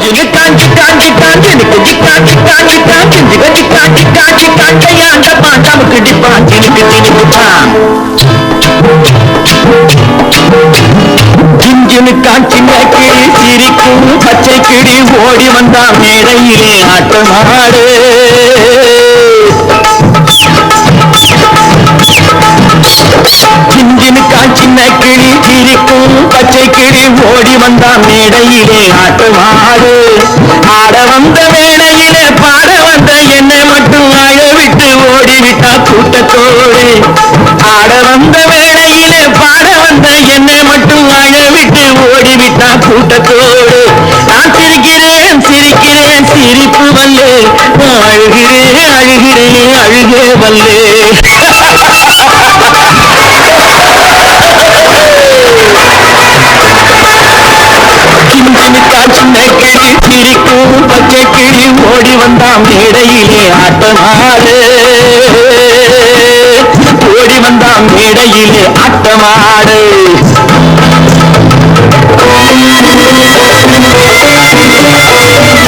ஜிஞ்சு காஞ்சி காஞ்சி காஞ்சி நிக்கு காஞ்சி காஞ்சி காஞ்சி ஜிகஜி காஞ்சி காஞ்சி காஞ்சையாண்ட பாண்டாமுக்கு டிப்பான் ஜினுக்கு திணிக்குப்பான் ஜிஞ்சினு காஞ்சின கிளி சிரிக்கும் பச்சை கிளி ஓடி வந்தா மேடையிலே ஆட்டமாடு சிஞ்சினு காஞ்சின கிளி சிரிக்கும் பச்சை கிளி ஓடி வந்தா மேடையிலே ஆட்டமாடு ஆட வந்த வேளையிலே பாட வந்த என்னை மட்டும் அழ விட்டு ஓடிவிட்டா கூட்டத்தோடு. ஆட வந்த வேளையிலே பாட வந்த என்னை மட்டும் அழ விட்டு ஓடிவிட்டா கூட்டத்தோடு. நான் சிரிக்கிறேன் சிரிக்கிறேன் சிரிப்பு வல்லே. நான் அழுகிறேன் அழுகிறேன் அழுகே வல்லே. கிளி ஓடி வந்தாம் மேடையிலே ஆட்டமாடு. ஓடி வந்தாம் மேடையிலே ஆட்டமாடு. துன்பம்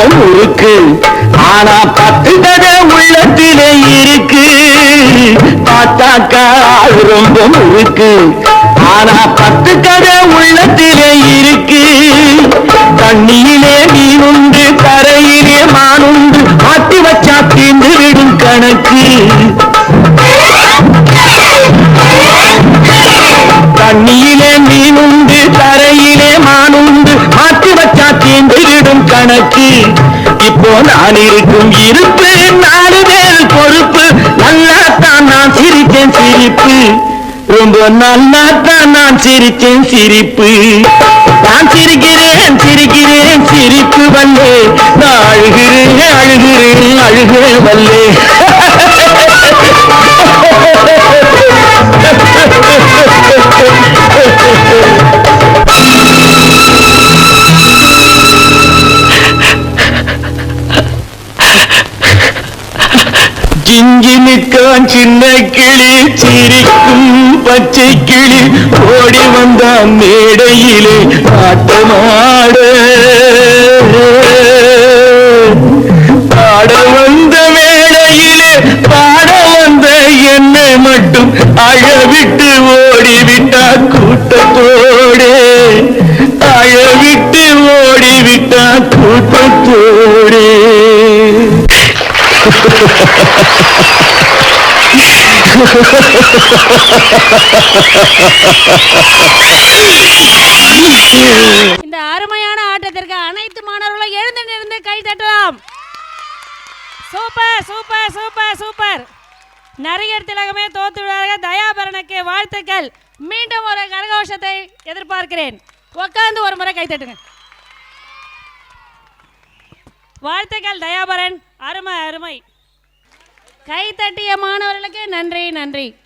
ஆளு இருக்கு. ஆனா பத்து கதை உள்ளத்திலே இருக்கு. பார்த்தாக்கா ஆளு ரொம்ப முறுக்கு ஆனா பத்து கதை உள்ளத்திலே இருக்கு. தண்ணியிலே மீனுண்டு கரையிலே மானுண்டு மாட்டி வச்சா தீந்து விடும் கணக்கு. நான் இருக்கும் இருப்பு நாலு பேர் பொறுப்பு. நல்லா தான் நான் சிரித்தேன் சிரிப்பு. ரொம்ப நல்லா தான் நான் சிரித்தேன் சிரிப்பு. நான் சிரிக்கிறேன் சிரிக்கிறேன் சிரிப்பு வல்லே. நான் அழுகிறேன் அழுகிறேன் அழுகிறேன் வல்லே. ஜிஞ்சினுக்கான் சின்ன கிளி சிரிக்கும் பச்சை கிளி ஓடி வந்தான் மேடையிலே ஆட்டமாட பாட வந்த மேடையிலே பாட வந்த என்னை மட்டும் அழவிட்டு ஓடிவிட்டா கூட்டத்தோடே. அழவிட்டு ஓடிவிட்டா கூட்டத்தோடு இந்த அருமையான ஆட்டத்திற்கு அனைத்து மாணவர்களும் எழுந்து நிறுந்து கை தட்டலாம். Super super super super. நரிகர் திலகமே தோத்துவிடாக தயாபரனுக்கு வாழ்த்துக்கள். மீண்டும் ஒரு கரகோஷத்தை எதிர்பார்க்கிறேன். உட்கார்ந்து ஒரு முறை கை தட்டுங்க. வாழ்த்துக்கள் தயாபரன். அருமை அருமை. கை தட்டிய மாணவர்களுக்கு நன்றி நன்றி.